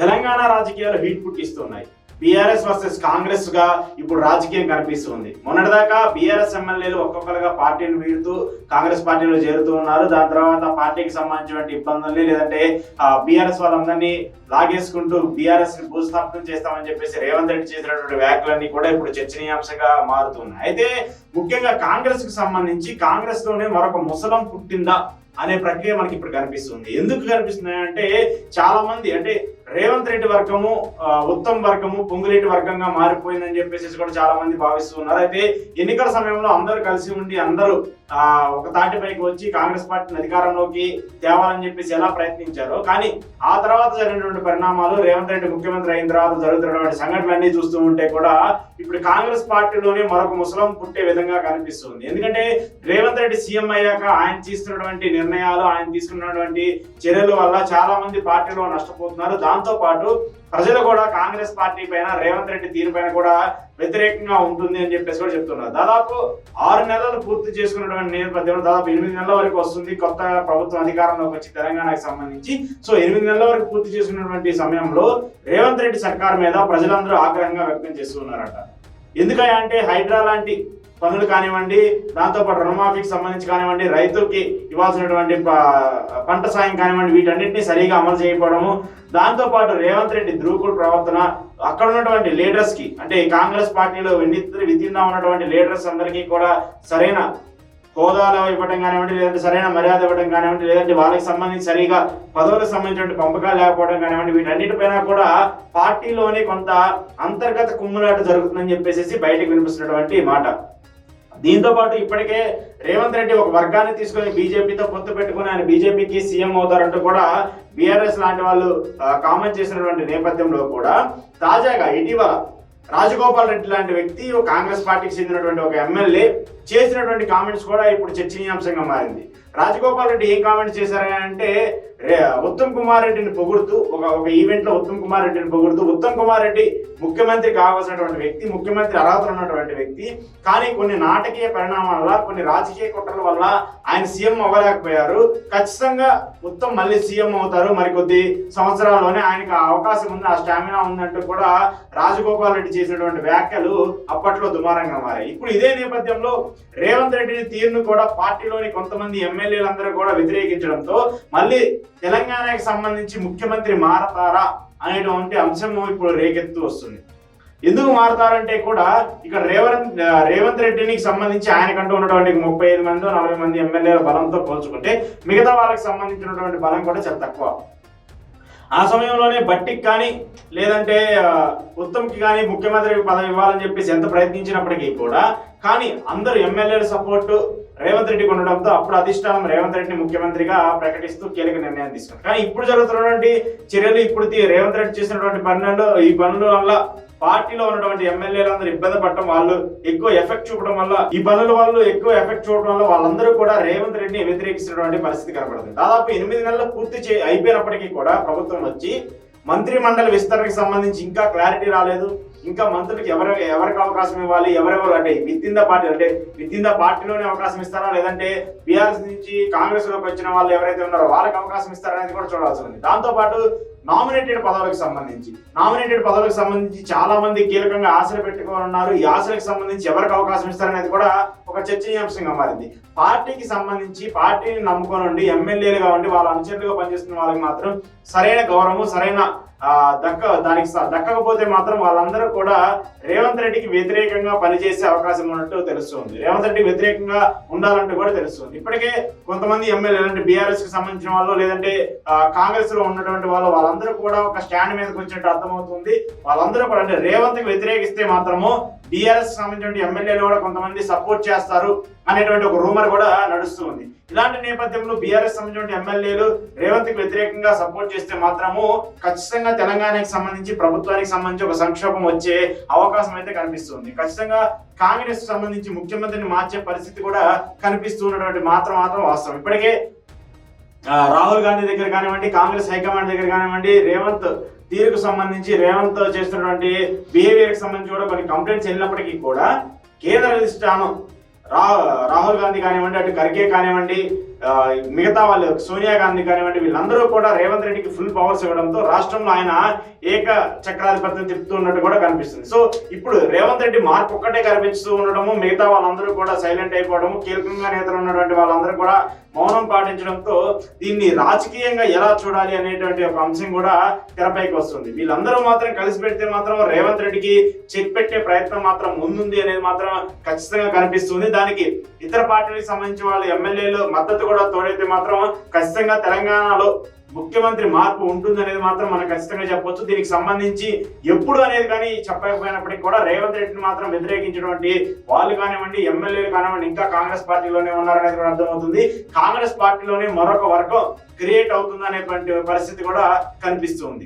తెలంగాణ రాజకీయాలు హీట్ పుట్టిస్తున్నాయి. BRS versus కాంగ్రెస్గా ఇప్పుడు రాజకీయం కనిపిస్తుంది. మొన్నటిదాకా బీఆర్ఎస్ ఎమ్మెల్యేలు ఒక్కొక్కరుగా పార్టీని వీడుతూ కాంగ్రెస్ పార్టీలో చేరుతూ ఉన్నారు. దాని తర్వాత పార్టీకి సంబంధించినటువంటి ఇబ్బందుల్ని లేదంటే బీఆర్ఎస్ వాళ్ళందరినీ లాగేసుకుంటూ బీఆర్ఎస్ భూస్థాపనం చేస్తామని చెప్పేసి రేవంత్ రెడ్డి చేసినటువంటి వ్యాఖ్యలన్నీ కూడా ఇప్పుడు చర్చనీయాంశంగా మారుతున్నాయి. అయితే ముఖ్యంగా కాంగ్రెస్కి సంబంధించి కాంగ్రెస్లోనే మరొక ముసలం పుట్టిందా అనే ప్రక్రియ మనకి ఇప్పుడు కనిపిస్తుంది. ఎందుకు కనిపిస్తుంది అంటే చాలా మంది అంటే రేవంత్ రెడ్డి వర్గము ఉత్తమ్ వర్గము పొంగులేటి వర్గంగా మారిపోయిందని చెప్పేసి కూడా చాలా మంది భావిస్తున్నారు అయితే ఎన్నికల సమయంలో అందరూ కలిసి ఉండి అందరూ ఆ ఒక తాటిపైకి వచ్చి కాంగ్రెస్ పార్టీని అధికారంలోకి తేవాలని చెప్పేసి ఎలా ప్రయత్నించారో కానీ ఆ తర్వాత జరిగినటువంటి పరిణామాలు రేవంత్ రెడ్డి ముఖ్యమంత్రి అయిన తర్వాత జరుగుతున్నటువంటి సంఘటనలన్నీ చూస్తూ ఉంటే కూడా ఇప్పుడు కాంగ్రెస్ పార్టీలోనే మరొక ముసలం పుట్టే విధంగా కనిపిస్తుంది. ఎందుకంటే రేవంత్ రెడ్డి సీఎం అయ్యాక ఆయన తీసుకున్నటువంటి నిర్ణయాలు ఆయన తీసుకున్నటువంటి చర్యల వల్ల చాలా మంది పార్టీలో నష్టపోతున్నారు. దాని పాటు ప్రజలు కూడా కాంగ్రెస్ పార్టీ పైన రేవంత్ రెడ్డి తీరు పైన కూడా వ్యతిరేకంగా ఉంటుంది అని చెప్పేసి కూడా చెప్తున్నారు. దాదాపు ఆరు నెలలు పూర్తి చేసుకున్నటువంటి నేపథ్యంలో దాదాపు ఎనిమిది నెలల వరకు వస్తుంది. కొత్త ప్రభుత్వం అధికారంలోకి వచ్చి తెలంగాణకు సంబంధించి. సో ఎనిమిది నెలల వరకు పూర్తి చేసుకున్నటువంటి సమయంలో రేవంత్ రెడ్డి సర్కార్ మీద ప్రజలందరూ ఆగ్రహంగా వ్యక్తం చేస్తున్నారట ఎందుకంటే హైడ్రా లాంటి పనులు కానివ్వండి దాంతోపాటు రుణమాఫీకి సంబంధించి కానివ్వండి రైతుకి ఇవ్వాల్సినటువంటి పంట సాయం కానివ్వండి వీటన్నిటిని సరిగా అమలు చేయకపోవడము. దాంతోపాటు రేవంత్ రెడ్డి ద్రూకుడు ప్రవర్తన అక్కడ ఉన్నటువంటి లీడర్స్కి అంటే కాంగ్రెస్ పార్టీలో వినిత్ర విధిందా ఉన్నటువంటి లీడర్స్ అందరికీ కూడా సరైన హోదాలో ఇవ్వడం కానివ్వండి లేదంటే సరైన మర్యాద ఇవ్వడం కానివ్వండి లేదంటే వాళ్ళకి సంబంధించి సరిగా పదవులకు సంబంధించిన పంపకాలు లేకపోవడం కానివ్వండి వీటన్నిటిపైన కూడా పార్టీలోనే కొంత అంతర్గత కుమ్ములాట జరుగుతుందని చెప్పేసి బయటకు వినిపిస్తున్నటువంటి మాట. దీంతో పాటు ఇప్పటికే రేవంత్ రెడ్డి ఒక వర్గాన్ని తీసుకొని బీజేపీతో పొత్తు పెట్టుకుని ఆయన బీజేపీకి సీఎం అవుతారంటూ కూడా బీఆర్ఎస్ లాంటి వాళ్ళు కామెంట్ చేసినటువంటి నేపథ్యంలో కూడా తాజాగా ఇటీవల రాజగోపాల్ రెడ్డి లాంటి వ్యక్తి కాంగ్రెస్ పార్టీకి చెందినటువంటి ఒక ఎమ్మెల్యే చేసినటువంటి కామెంట్స్ కూడా ఇప్పుడు చర్చనీయాంశంగా మారింది. రాజగోపాల్ రెడ్డి ఏం కామెంట్స్ చేశారంటే రే- ఉత్తమ్ కుమార్ రెడ్డిని పొగుడుతూ ఒక ఒక ఈవెంట్లో ఉత్తమ్ కుమార్ రెడ్డిని పొగుడుతూ ఉత్తమ్ కుమార్ రెడ్డి ముఖ్యమంత్రి కావాల్సినటువంటి వ్యక్తి ముఖ్యమంత్రి అర్హతలు ఉన్నటువంటి వ్యక్తి కానీ కొన్ని నాటకీయ పరిణామాల వల్ల కొన్ని రాజకీయ కుట్రల వల్ల ఆయన సీఎం అవ్వలేకపోయారు. ఖచ్చితంగా ఉత్తమ్ మళ్ళీ సీఎం అవుతారు. మరికొద్ది సంవత్సరాల్లోనే ఆయనకు ఆ అవకాశం ఉంది ఆ స్టామినా ఉందంటూ కూడా రాజగోపాల్ రెడ్డి చేసినటువంటి వ్యాఖ్యలు అప్పట్లో దుమారంగా మారాయి. ఇప్పుడు ఇదే నేపథ్యంలో రేవంత్ రెడ్డిని తీరును కూడా పార్టీలోని కొంతమంది ఎమ్మెల్యేలందరూ కూడా వ్యతిరేకించడంతో మళ్ళీ తెలంగాణకి సంబంధించి ముఖ్యమంత్రి మారతారా అనేటువంటి అంశం ఇప్పుడు రేకెత్తు వస్తుంది. ఎందుకు మారతారంటే కూడా ఇక్కడ రేవంత్ రేవంత్ రెడ్డికి సంబంధించి ఆయనకంటూ ఉన్నటువంటి ముప్పై ఐదు మంది నలభై మంది ఎమ్మెల్యేల బలంతో పోల్చుకుంటే మిగతా వాళ్ళకి సంబంధించినటువంటి బలం కూడా చాలా తక్కువ. ఆ సమయంలోనే బట్టికి కానీ లేదంటే ఉత్తమ్కి కానీ ముఖ్యమంత్రి పదవి ఇవ్వాలని చెప్పేసి ఎంత ప్రయత్నించినప్పటికీ కూడా కానీ అందరూ ఎమ్మెల్యేల సపోర్టు రేవంత్ రెడ్డికి ఉండడంతో అప్పుడు అధిష్టానం రేవంత్ రెడ్డిని ముఖ్యమంత్రిగా ప్రకటిస్తూ కీలక నిర్ణయం తీసుకుంది. కానీ ఇప్పుడు జరుగుతున్నటువంటి చర్యలు ఇప్పుడు తీ- రేవంత్ రెడ్డి చేసినటువంటి పనులలో ఈ పనుల వల్ల పార్టీలో ఉన్నటువంటి ఎమ్మెల్యేలు అందరూ ఇబ్బంది పడటం వాళ్ళు ఎక్కువ ఎఫెక్ట్ చూపడం వల్ల ఈ పనుల వాళ్ళు ఎక్కువ ఎఫెక్ట్ చూపడం వల్ల వాళ్ళందరూ కూడా రేవంత్ రెడ్డిని వ్యతిరేకిస్తున్నటువంటి పరిస్థితి కనబడుతుంది. దాదాపు ఎనిమిది నెలలు పూర్తి చే అయిపోయినప్పటికీ కూడా ప్రభుత్వం వచ్చి మంత్రి మండలి విస్తరణకు సంబంధించి ఇంకా క్లారిటీ రాలేదు. ఇంకా మంత్రులకు ఎవరు ఎవరికి అవకాశం ఇవ్వాలి ఎవరెవరు అంటే విత్ ఇన్ ద పార్టీ అంటే విత్ ఇన్ ద పార్టీలోనే అవకాశం ఇస్తారా? లేదంటే బీఆర్ఎస్ నుంచి కాంగ్రెస్లోకి వచ్చిన వాళ్ళు ఎవరైతే ఉన్నారో వాళ్ళకి అవకాశం ఇస్తారా అనేది కూడా చూడాల్సి ఉంది. దాంతో పాటు నామినేటెడ్ పదవులకు సంబంధించి. నామినేటెడ్ పదవులకు సంబంధించి చాలా మంది కీలకంగా ఆశలు పెట్టుకోనున్నారు ఈ ఆశలకు సంబంధించి ఎవరికి అవకాశం ఇస్తారనేది కూడా ఒక చర్చనీయాంశంగా మారింది. పార్టీకి సంబంధించి పార్టీని నమ్ముకొని ఉండి ఎమ్మెల్యేలుగా ఉండి వాళ్ళ అనుచరులుగా పనిచేస్తున్న వాళ్ళకి మాత్రం సరైన గౌరవం సరైన దక్క దానికి దక్కకపోతే మాత్రం వాళ్ళందరూ కూడా రేవంత్ రెడ్డికి వ్యతిరేకంగా పనిచేసే అవకాశం ఉన్నట్టు తెలుస్తుంది. రేవంత్ రెడ్డికి వ్యతిరేకంగా ఉండాలంటూ కూడా తెలుస్తుంది. ఇప్పటికే కొంతమంది ఎమ్మెల్యేలు అంటే బీఆర్ఎస్కి సంబంధించిన వాళ్ళు లేదంటే కాంగ్రెస్లో ఉన్నటువంటి వాళ్ళు వాళ్ళందరూ కూడా ఒక స్టాండ్ మీదకి వచ్చినట్టు అర్థమవుతుంది. వాళ్ళందరూ కూడా అంటే రేవంత్కి వ్యతిరేకిస్తే మాత్రము బీఆర్ఎస్ సంబంధించిన ఎమ్మెల్యేలు కూడా కొంతమంది సపోర్ట్ చేస్తారు అనేటువంటి ఒక రూమర్ కూడా నడుస్తుంది ఇలాంటి నేపథ్యంలో బీఆర్ఎస్ సంబంధించిన ఎమ్మెల్యేలు రేవంత్కి వ్యతిరేకంగా సపోర్ట్ చేస్తే మాత్రము ఖచ్చితంగా తెలంగాణకి సంబంధించి ప్రభుత్వానికి సంబంధించి ఒక సంక్షోభం వచ్చే అవకాశం అయితే కనిపిస్తుంది. ఖచ్చితంగా కాంగ్రెస్ సంబంధించి ముఖ్యమంత్రిని మార్చే పరిస్థితి కూడా కనిపిస్తున్నటువంటి మాత్రం మాత్రం వాస్తవం. ఇప్పటికే రాహుల్ గాంధీ దగ్గర కానివ్వండి కాంగ్రెస్ హైకమాండ్ దగ్గర కానివ్వండి రేవంత్ తీరుకు సంబంధించి రేవంత్ చేస్తున్నటువంటి బిహేవియర్కి సంబంధించి కూడా కొన్ని కంప్లైంట్స్ వెళ్ళినప్పటికీ కూడా కేంద్ర అధిష్టానం రా రాహుల్ గాంధీ కానివ్వండి అటు ఖర్గే కానివ్వండి మిగతా వాళ్ళు సోనియా గాంధీ కానివ్వండి వీళ్ళందరూ కూడా రేవంత్ రెడ్డికి ఫుల్ పవర్స్ ఇవ్వడంతో రాష్ట్రంలో ఆయన ఏక చక్రాధిపత్యం తిప్పుతున్నట్టు కూడా కనిపిస్తుంది. సో ఇప్పుడు రేవంత్ రెడ్డి మార్పు ఒక్కటే కనిపిస్తూ ఉండడము మిగతా వాళ్ళందరూ కూడా సైలెంట్ అయిపోవడము కీలకంగా నేతలు ఉన్నటువంటి వాళ్ళందరూ కూడా మౌనం పాటించడంతో దీన్ని రాజకీయంగా ఎలా చూడాలి అనేటువంటి ఒక అంశం కూడా తెరపైకి వస్తుంది. వీళ్ళందరూ మాత్రం కలిసి పెడితే మాత్రం రేవంత్ రెడ్డికి చెక్ పెట్టే ప్రయత్నం మాత్రం ముందుంది అనేది మాత్రం ఖచ్చితంగా కనిపిస్తుంది. దానికి ఇతర పార్టీలకు సంబంధించి వాళ్ళ ఎమ్మెల్యేలు మద్దతు కూడా తోడైతే మాత్రం ఖచ్చితంగా తెలంగాణలో ముఖ్యమంత్రి మార్పు ఉంటుంది అనేది మాత్రం మనం ఖచ్చితంగా చెప్పొచ్చు. దీనికి సంబంధించి ఎప్పుడు అనేది కానీ చెప్పకపోయినప్పటికీ కూడా రేవంత్ రెడ్డిని మాత్రం వ్యతిరేకించినటువంటి వాళ్ళు కానివ్వండి ఎమ్మెల్యేలు కానివ్వండి ఇంకా కాంగ్రెస్ పార్టీలోనే ఉన్నారనేది కూడా అర్థమవుతుంది. కాంగ్రెస్ పార్టీలోనే మరొక వర్గం క్రియేట్ అవుతుంది అనేటువంటి పరిస్థితి కూడా కనిపిస్తుంది.